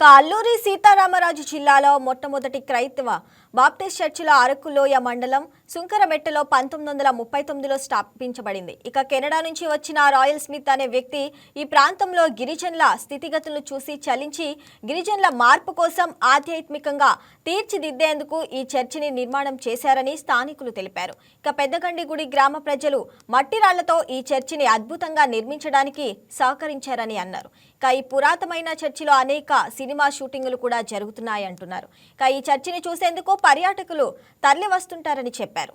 ఇక అల్లూరి సీతారామరాజు జిల్లాలో మొట్టమొదటి క్రైస్తవ బాప్టిస్ట్ చర్చిలో అరకులోయ మండలం సుంకరమెట్టలో పంతొమ్మిది వందల ముప్పై తొమ్మిదిలో స్థాపించబడింది. ఇక కెనడా నుంచి వచ్చిన రాయల్ స్మిత్ అనే వ్యక్తి ఈ ప్రాంతంలో గిరిజనుల స్థితిగతులను చూసి చలించి గిరిజనుల మార్పు కోసం ఆధ్యాత్మికంగా తీర్చిదిద్దేందుకు ఈ చర్చిని నిర్మాణం చేశారని స్థానికులు తెలిపారు. ఇక పెద్దగండిగుడి గ్రామ ప్రజలు మట్టి రాళ్ళతో ఈ చర్చిని అద్భుతంగా నిర్మించడానికి సహకరించారని అన్నారు. ఇక ఈ పురాతనమైన చర్చిలో అనేక సినిమా షూటింగులు కూడా జరుగుతున్నాయి అంటున్నారు ఇక ఈ చర్చిని చూసేందుకు పర్యాటకులు తరలి వస్తుంటారని చెప్పారు.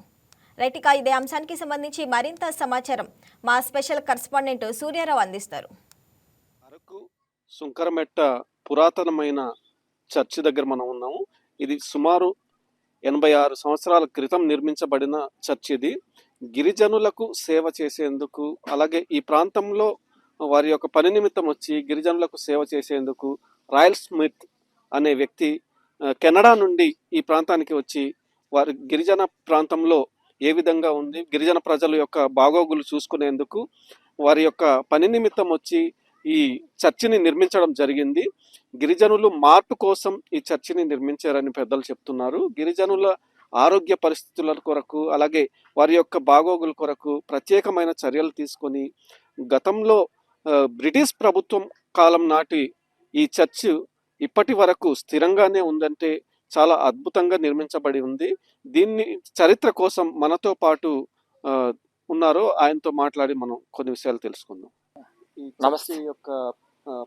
రైట్ ఇదే అంశానికి సంబంధించి మరింత సమాచారం మా స్పెషల్ కరస్పాండెంట్ సూర్యారావు అందిస్తారు. అరకు సుంకరమెట్ట పురాతనమైన చర్చి దగ్గర మనం ఉన్నాము. ఇది సుమారు ఎనభై ఆరు సంవత్సరాల క్రితం నిర్మించబడిన చర్చ్ ఇది. గిరిజనులకు సేవ చేసేందుకు అలాగే ఈ ప్రాంతంలో వారి యొక్క పని నిమిత్తం వచ్చి గిరిజనులకు సేవ చేసేందుకు రాయల్ స్మిత్ అనే వ్యక్తి కెనడా నుండి ఈ ప్రాంతానికి వచ్చి వారి గిరిజన ప్రాంతంలో ఏ విధంగా ఉంది గిరిజన ప్రజల యొక్క బాగోగులు చూసుకునేందుకు వారి యొక్క పని నిమిత్తం వచ్చి ఈ చర్చిని నిర్మించడం జరిగింది. గిరిజనులు మార్పు కోసం ఈ చర్చిని నిర్మించారని పెద్దలు చెప్తున్నారు. గిరిజనుల ఆరోగ్య పరిస్థితుల కొరకు అలాగే వారి యొక్క బాగోగుల కొరకు ప్రత్యేకమైన చర్యలు తీసుకొని గతంలో బ్రిటిష్ ప్రభుత్వం కాలం నాటి ఈ చర్చ్ ఇప్పటి వరకు స్థిరంగానే ఉందంటే చాలా అద్భుతంగా నిర్మించబడి ఉంది. దీన్ని చరిత్ర కోసం మనతో పాటు ఉన్నారు ఆయనతో మాట్లాడి మనం కొన్ని విషయాలు తెలుసుకుందాం. నమస్తే. యొక్క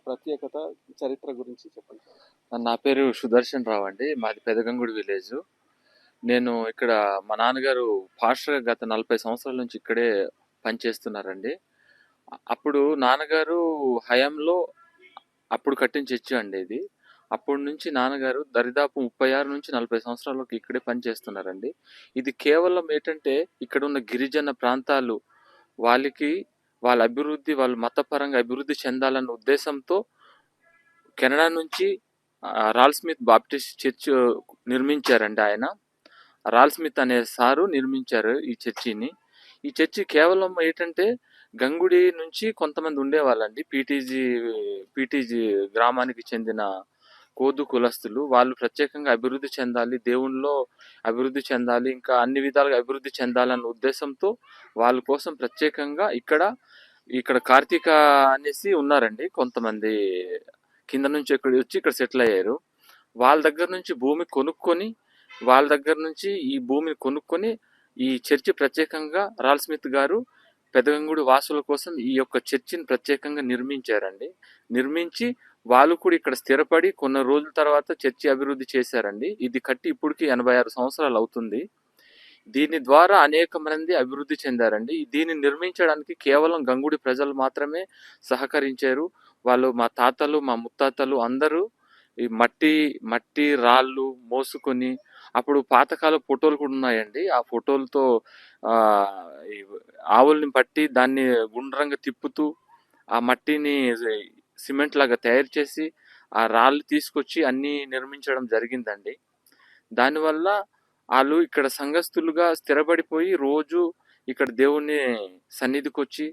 ప్రత్యేకత చరిత్ర గురించి చెప్పండి. నా పేరు సుదర్శన్ రావు అండి. మాది పెదగంగుడి విలేజ్. నేను ఇక్కడ మా నాన్నగారు పాస్టర్ గత నలభై సంవత్సరాల నుంచి ఇక్కడే పనిచేస్తున్నారండి. అప్పుడు నాన్నగారు హయాంలో అప్పుడు కట్టిన చర్చి అండి ఇది. అప్పటి నుంచి నాన్నగారు దరిదాపు ముప్పై ఆరు నుంచి నలభై సంవత్సరాలకు ఇక్కడే పనిచేస్తున్నారండి. ఇది కేవలం ఏంటంటే ఇక్కడ ఉన్న గిరిజన ప్రాంతాలు వాళ్ళకి వాళ్ళ అభివృద్ధి వాళ్ళు మతపరంగా అభివృద్ధి చెందాలన్న ఉద్దేశంతో కెనడా నుంచి రాల్ స్మిత్ బాప్టిస్ట్ చర్చ్ నిర్మించారండి ఆయన. రాల్ స్మిత్ అనే సారు నిర్మించారు ఈ చర్చిని. ఈ చర్చి కేవలం ఏంటంటే గంగుడి నుంచి కొంతమంది ఉండేవాళ్ళండి. పీటీజీ పీటీజీ గ్రామానికి చెందిన కోదు కులస్తులు వాళ్ళు ప్రత్యేకంగా అభివృద్ధి చెందాలి దేవుణ్ణిలో అభివృద్ధి చెందాలి ఇంకా అన్ని విధాలుగా అభివృద్ధి చెందాలన్న ఉద్దేశంతో వాళ్ళ కోసం ప్రత్యేకంగా ఇక్కడ ఇక్కడ కార్తీక అనేసి ఉన్నారండి. కొంతమంది కింద నుంచి ఇక్కడ వచ్చి ఇక్కడ సెటిల్ అయ్యారు. వాళ్ళ దగ్గర నుంచి భూమి కొనుక్కొని వాళ్ళ దగ్గర నుంచి ఈ భూమిని కొనుక్కొని ఈ చర్చి ప్రత్యేకంగా రాల్ స్మిత్ గారు పెదగంగుడి వాసుల కోసం ఈ యొక్క చర్చిని ప్రత్యేకంగా నిర్మించారండి. నిర్మించి వాళ్ళు కూడా ఇక్కడ స్థిరపడి కొన్ని రోజుల తర్వాత చర్చి అభివృద్ధి చేశారండి. ఇది కట్టి ఇప్పటికి ఎనభై ఆరు సంవత్సరాలు అవుతుంది. దీని ద్వారా అనేక మంది అభివృద్ధి చెందారండి. దీన్ని నిర్మించడానికి కేవలం గంగుడి ప్రజలు మాత్రమే సహకరించారు. వాళ్ళు మా తాతలు మా ముత్తాతలు అందరూ ఈ మట్టి మట్టి రాళ్ళు మోసుకొని అప్పుడు పాతకాల ఫోటోలు కూడా ఉన్నాయండి. ఆ ఫోటోలతో ఈ ఆవుల్ని పట్టి దాన్ని గుండ్రంగా తిప్పుతూ ఆ మట్టిని సిమెంట్ లాగా తయారు చేసి ఆ రాళ్ళు తీసుకొచ్చి అన్ని నిర్మించడం జరిగిందండి. దానివల్ల వాళ్ళు ఇక్కడ సంఘస్థులుగా స్థిరపడిపోయి రోజు ఇక్కడ దేవుని సన్నిధికి వచ్చి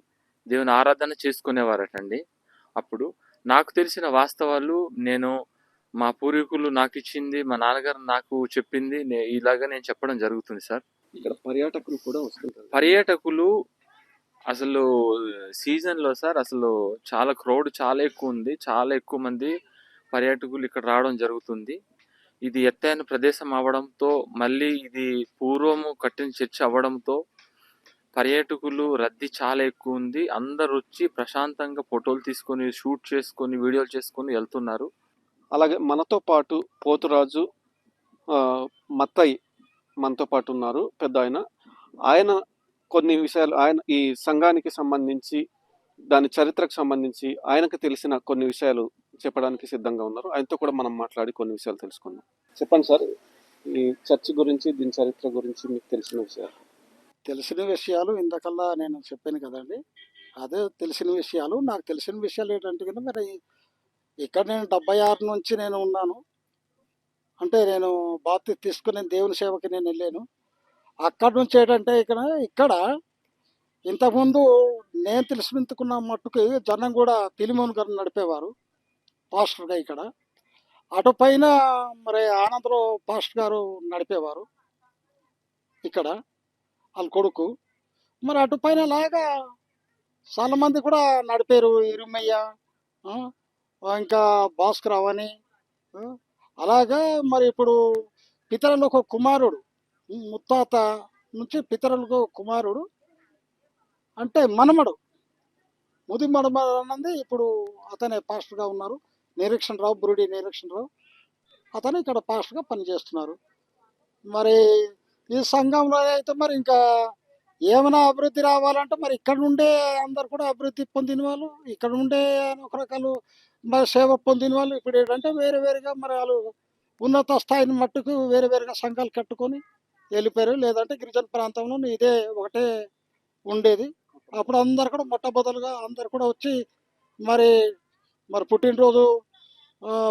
దేవుని ఆరాధన చేసుకునేవారటండి. అప్పుడు నాకు తెలిసిన వాస్తవాలు నేను మా పూర్వీకులు నాకు ఇచ్చింది మా నాన్నగారు నాకు చెప్పింది ఇలాగా నేను చెప్పడం జరుగుతుంది సార్. ఇక్కడ పర్యాటకులు కూడా వస్తుంటారు. పర్యాటకులు అసలు సీజన్లో సార్ అసలు చాలా క్రౌడ్ చాలా ఎక్కువ ఉంది. చాలా ఎక్కువ మంది పర్యాటకులు ఇక్కడ రావడం జరుగుతుంది. ఇది ఎత్తైన ప్రదేశం అవడంతో మళ్ళీ ఇది పూర్వము కట్టిన చర్చ్ అవ్వడంతో పర్యాటకులు రద్దీ చాలా ఎక్కువ ఉంది. అందరు వచ్చి ప్రశాంతంగా ఫోటోలు తీసుకొని షూట్ చేసుకొని వీడియోలు చేసుకొని వెళ్తున్నారు. అలాగే మనతో పాటు పోతురాజు మత్తయ్య మనతో పాటు ఉన్నారు. పెద్ద ఆయన ఆయన కొన్ని విషయాలు ఆయన ఈ సంఘానికి సంబంధించి దాని చరిత్రకు సంబంధించి ఆయనకు తెలిసిన కొన్ని విషయాలు చెప్పడానికి సిద్ధంగా ఉన్నారు. ఆయనతో కూడా మనం మాట్లాడి కొన్ని విషయాలు తెలుసుకుందాం. చెప్పండి సార్ ఈ చర్చ్ గురించి దీని చరిత్ర గురించి మీకు తెలిసిన విషయాలు. తెలిసిన విషయాలు ఇంతకల్లా నేను చెప్పాను కదండి. అదే తెలిసిన విషయాలు నాకు తెలిసిన విషయాలు ఏంటంటే కదా మరి ఇక్కడ నేను డెబ్బై ఆరు నుంచి నేను ఉన్నాను. అంటే నేను బాప్తి తీసుకుని దేవుని సేవకి నేను వెళ్ళాను. అక్కడి నుంచి ఏంటంటే ఇక్కడ ఇక్కడ ఇంతకుముందు నేను తెలిసినందుకున్న మట్టుకు జనం కూడా పిలిమోన్ గారు నడిపేవారు పాస్టర్గా ఇక్కడ. అటు పైన మరి ఆనందరావు పాస్టర్ గారు నడిపేవారు ఇక్కడ వాళ్ళ కొడుకు. మరి అటు పైన లాగా చాలా మంది కూడా నడిపారు ఇరుమయ్య ఇంకా భాస్కర్ అవని అలాగా మరి ఇప్పుడు పితరులకు ఒక కుమారుడు ముత్తాత నుంచి పితరులకు కుమారుడు అంటే మనమడు. ముది మనమడు అన్నది ఇప్పుడు అతనే పాస్టర్గా ఉన్నారు. నిరీక్షణ రావు బురుడి నిరీక్షణ రావు అతను ఇక్కడ పాస్టర్గా పనిచేస్తున్నారు. మరి ఈ సంఘంలో అయితే మరి ఇంకా ఏమైనా అభివృద్ధి రావాలంటే మరి ఇక్కడ నుండే అందరు కూడా అభివృద్ధి పొందిన వాళ్ళు ఇక్కడ నుండే ఒక రకాలు మరి సేవ పొందిన వాళ్ళు. ఇప్పుడు ఏంటంటే వేరే వేరుగా మరి వాళ్ళు ఉన్నత స్థాయిని మట్టుకు వేరే వేరుగా సంఘాలు కట్టుకొని వెళ్ళిపోయారు. లేదంటే గిరిజన ప్రాంతంలో ఇదే ఒకటే ఉండేది. అప్పుడు అందరు కూడా మొట్టమొదలుగా అందరు కూడా వచ్చి మరి మరి పుట్టినరోజు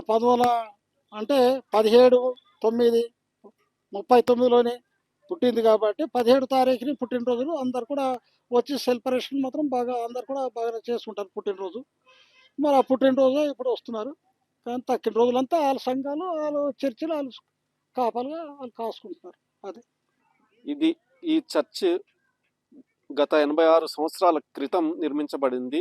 పంతొమ్మిది అంటే పదిహేడు తొమ్మిది ముప్పై తొమ్మిదిలోనే పుట్టింది కాబట్టి పదిహేడు తారీఖుని పుట్టినరోజులు అందరు కూడా వచ్చి సెలబ్రేషన్ మాత్రం బాగా అందరు కూడా బాగా చేసుకుంటారు పుట్టినరోజు. మరి ఆ పుట్టినరోజు ఇప్పుడు వస్తున్నారు. కానీ తక్కిన రోజులంతా వాళ్ళ సంఘాలు వాళ్ళు చర్చిలు వాళ్ళు కాపాలుగా వాళ్ళు కాసుకుంటున్నారు. అదే. ఇది ఈ చర్చ్ గత ఎనభై ఆరు సంవత్సరాల క్రితం నిర్మించబడింది.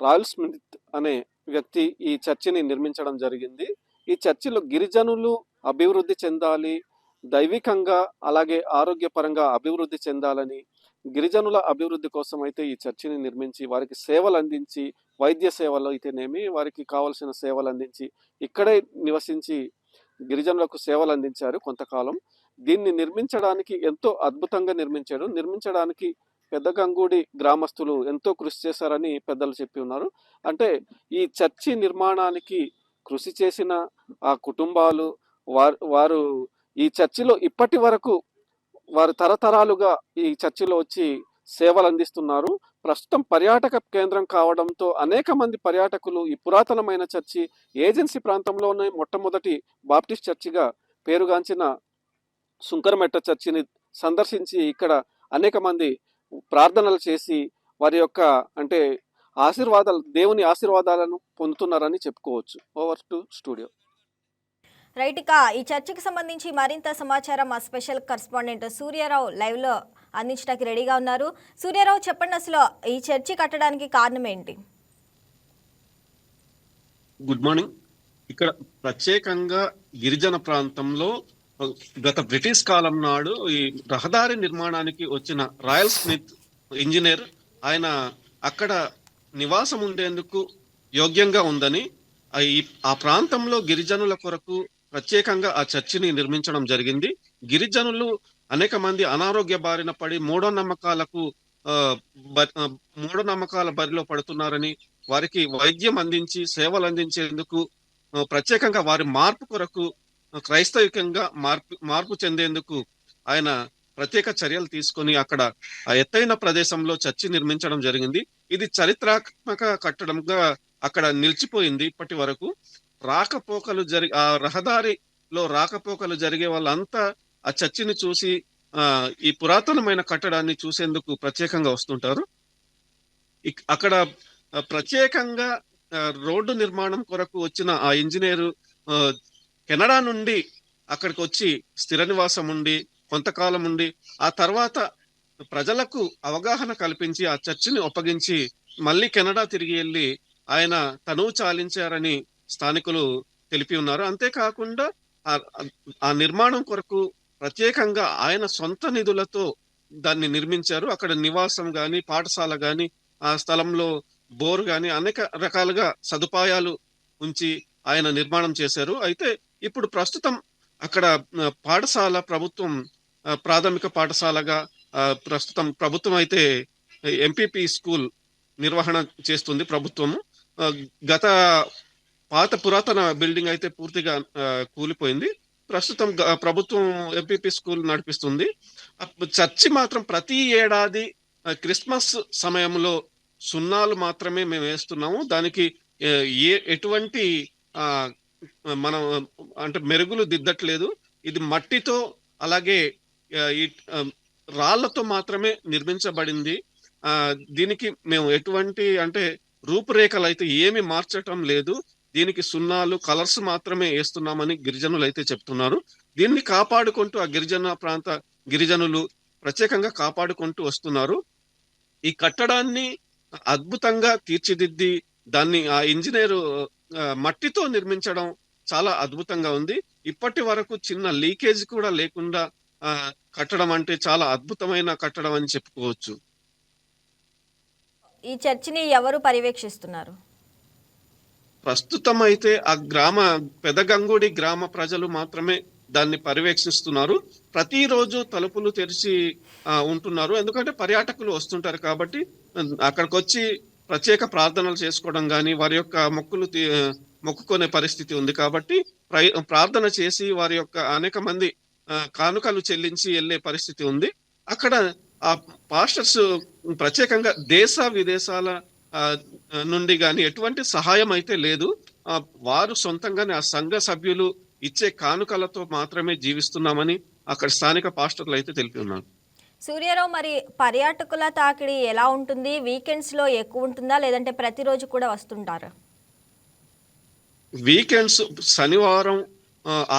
రాయల్ స్మిత్ అనే వ్యక్తి ఈ చర్చిని నిర్మించడం జరిగింది. ఈ చర్చిలో గిరిజనులు అభివృద్ధి చెందాలి దైవికంగా అలాగే ఆరోగ్యపరంగా అభివృద్ధి చెందాలని గిరిజనుల అభివృద్ధి కోసం అయితే ఈ చర్చిని నిర్మించి వారికి సేవలు అందించి వైద్య సేవలు అయితేనేమి వారికి కావలసిన సేవలు అందించి ఇక్కడే నివసించి గిరిజనులకు సేవలు అందించారు కొంతకాలం. దీన్ని నిర్మించడానికి ఎంతో అద్భుతంగా నిర్మించాడు నిర్మించడానికి పెద్ద గంగూడి గ్రామస్తులు ఎంతో కృషి చేశారని పెద్దలు చెప్పి ఉన్నారు. అంటే ఈ చర్చి నిర్మాణానికి కృషి చేసిన ఆ కుటుంబాలు వారు వారు ఈ చర్చిలో ఇప్పటి వరకు వారు తరతరాలుగా ఈ చర్చిలో వచ్చి సేవలు అందిస్తున్నారు ప్రస్తుతం పర్యాటక కేంద్రం కావడంతో అనేక మంది పర్యాటకులు ఈ పురాతనమైన చర్చి ఏజెన్సీ ప్రాంతంలోనే మొట్టమొదటి బాప్టిస్ట్ చర్చిగా పేరుగాంచిన సుంకరమెట్ట చర్చిని సందర్శించి ఇక్కడ అనేక మంది ప్రార్థనలు చేసి వారి యొక్క అంటే ఆశీర్వాదాలు దేవుని ఆశీర్వాదాలను పొందుతున్నారని చెప్పుకోవచ్చు. ఓవర్ టు స్టూడియో రైట్ ఇక ఈ చర్చకు సంబంధించి మరింత సమాచారం మా స్పెషల్ కరస్పాండెంట్ సూర్యారావు లైవ్లో అందించడానికి రెడీగా ఉన్నారు. సూర్యారావు చెప్పండి అసలు ఈ చర్చి కట్టడానికి కారణం ఏంటి? గుడ్ మార్నింగ్ ఇక్కడ ప్రత్యేకంగా గిరిజన ప్రాంతంలో గత బ్రిటిష్ కాలం నాడు ఈ రహదారి నిర్మాణానికి వచ్చిన రాయల్ స్మిత్ ఇంజనీర్ ఆయన అక్కడ నివాసం ఉండేందుకు యోగ్యంగా ఉందని ఆ ఆ ప్రాంతంలో గిరిజనుల కొరకు ప్రత్యేకంగా ఆ చర్చిని నిర్మించడం జరిగింది. గిరిజనులు అనేక మంది అనారోగ్య బారిన పడి మూఢనమ్మకాలకు మూఢనమ్మకాల బరిలో పడుతున్నారని వారికి వైద్యం అందించి సేవలు అందించేందుకు ప్రత్యేకంగా వారి మార్పు కొరకు క్రైస్తవికంగా మార్పు మార్పు చెందేందుకు ఆయన ప్రత్యేక చర్యలు తీసుకొని అక్కడ ఆ ఎత్తైన ప్రదేశంలో చర్చి నిర్మించడం జరిగింది. ఇది చరిత్రాత్మక కట్టడంగా అక్కడ నిలిచిపోయింది ఇప్పటి వరకు. రాకపోకలు జరి ఆ రహదారిలో రాకపోకలు జరిగే వాళ్ళంతా ఆ చర్చిని చూసి ఆ ఈ పురాతనమైన కట్టడాన్ని చూసేందుకు ప్రత్యేకంగా వస్తుంటారు. ఇక్- అక్కడ ప్రత్యేకంగా రోడ్డు నిర్మాణం కొరకు వచ్చిన ఆ ఇంజనీరు కెనడా నుండి అక్కడికి వచ్చి స్థిర నివాసం ఉండి కొంతకాలం ఉండి ఆ తర్వాత ప్రజలకు అవగాహన కల్పించి ఆ చర్చిని ఒప్పగించి మళ్ళీ కెనడా తిరిగి వెళ్ళి ఆయన తనువు చాలించారని స్థానికులు తెలిపి ఉన్నారు. అంతేకాకుండా ఆ- నిర్మాణం కొరకు ప్రత్యేకంగా ఆయన సొంత నిధులతో దాన్ని నిర్మించారు. అక్కడ నివాసం గాని పాఠశాల గాని ఆ స్థలంలో బోర్ గాని అనేక రకాలుగా సదుపాయాలు ఉంచి ఆయన నిర్మాణం చేశారు. అయితే ఇప్పుడు ప్రస్తుతం అక్కడ పాఠశాల ప్రభుత్వం ప్రాథమిక పాఠశాలగా ప్రస్తుతం ప్రభుత్వం అయితే ఎంపీపీ స్కూల్ నిర్వహణ చేస్తుంది ప్రభుత్వము. గత పాత పురాతన బిల్డింగ్ అయితే పూర్తిగా కూలిపోయింది. ప్రస్తుతం ప్రభుత్వం ఎంపీపీ స్కూల్ నడిపిస్తుంది. చర్చి మాత్రం ప్రతి ఏడాది క్రిస్మస్ సమయంలో సున్నాలు మాత్రమే మేము వేస్తున్నాము. దానికి ఏ ఎటువంటి మనం అంటే మెరుగులు దిద్దట్లేదు. ఇది మట్టితో అలాగే ఈ రాళ్ళతో మాత్రమే నిర్మించబడింది. దీనికి మేము ఎటువంటి అంటే రూపురేఖలు అయితే ఏమి మార్చటం లేదు. దీనికి సున్నాలు కలర్స్ మాత్రమే వేస్తున్నామని గిరిజనులు అయితే చెప్తున్నారు. దీన్ని కాపాడుకుంటూ ఆ గిరిజన ప్రాంత గిరిజనులు ప్రత్యేకంగా కాపాడుకుంటూ వస్తున్నారు. ఈ కట్టడాన్ని అద్భుతంగా తీర్చిదిద్ది దాన్ని ఆ ఇంజనీరు మట్టితో నిర్మించడం చాలా అద్భుతంగా ఉంది. ఇప్పటి వరకు చిన్న లీకేజ్ కూడా లేకుండా ఆ, కట్టడం అంటే చాలా అద్భుతమైన కట్టడం అని చెప్పుకోవచ్చు. ఈ చర్చిని ఎవరు పర్యవేక్షిస్తున్నారు? ప్రస్తుతం అయితే ఆ గ్రామ పెదగంగుడి గ్రామ ప్రజలు మాత్రమే దాన్ని పర్యవేక్షిస్తున్నారు. ప్రతిరోజు తలుపులు తెరిచి ఉంటున్నారు. ఎందుకంటే పర్యాటకులు వస్తుంటారు కాబట్టి అక్కడికి వచ్చి ప్రత్యేక ప్రార్థనలు చేసుకోవడం కానీ వారి యొక్క మొక్కులు తీ- మొక్కుకునే పరిస్థితి ఉంది కాబట్టి ప్రార్థన చేసి వారి యొక్క అనేక మంది కానుకలు చెల్లించి వెళ్ళే పరిస్థితి ఉంది. అక్కడ ఆ పాస్టర్స్ ప్రత్యేకంగా దేశ విదేశాల నుండి కానీ ఎటువంటి సహాయం అయితే లేదు. వారు సొంతంగానే ఆ సంఘ సభ్యులు ఇచ్చే కానుకలతో మాత్రమే జీవిస్తున్నామని అక్కడ స్థానిక పాస్టర్లు అయితే తెలిపి ఉన్నారు. సూర్యారావు మరి పర్యాటకుల తాకిడి ఎలా ఉంటుంది? వీకెండ్స్లో ఎక్కువ ఉంటుందా? లేదంటే ప్రతిరోజు కూడా వస్తుంటారా? వీకెండ్స్ శనివారం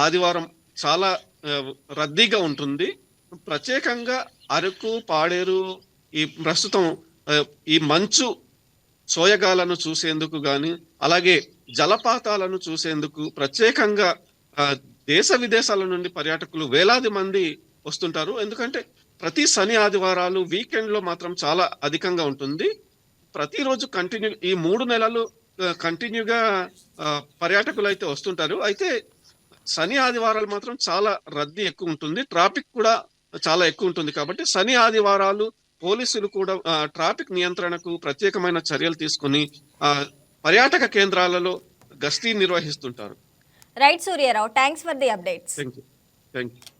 ఆదివారం చాలా రద్దీగా ఉంటుంది. ప్రత్యేకంగా అరకు పాడేరు ఈ ప్రస్తుతం ఈ మంచు సోయగాలను చూసేందుకు గాని అలాగే జలపాతాలను చూసేందుకు ప్రత్యేకంగా దేశ విదేశాల నుండి పర్యాటకులు వేలాది మంది వస్తుంటారు. ఎందుకంటే ప్రతి శని ఆదివారాలు వీకెండ్లో మాత్రం చాలా అధికంగా ఉంటుంది. ప్రతిరోజు కంటిన్యూ ఈ మూడు నెలలు కంటిన్యూగా పర్యాటకులు అయితే వస్తుంటారు. అయితే శని ఆదివారాలు మాత్రం చాలా రద్దీ ఎక్కువ ఉంటుంది. ట్రాఫిక్ కూడా చాలా ఎక్కువ ఉంటుంది. కాబట్టి శని ఆదివారాలు పోలీసులు కూడా ట్రాఫిక్ నియంత్రణకు ప్రత్యేకమైన చర్యలు తీసుకుని పర్యాటక కేంద్రాలలో గస్తీ నిర్వహిస్తుంటారు. Right Suryarao thanks for the updates thank you thank you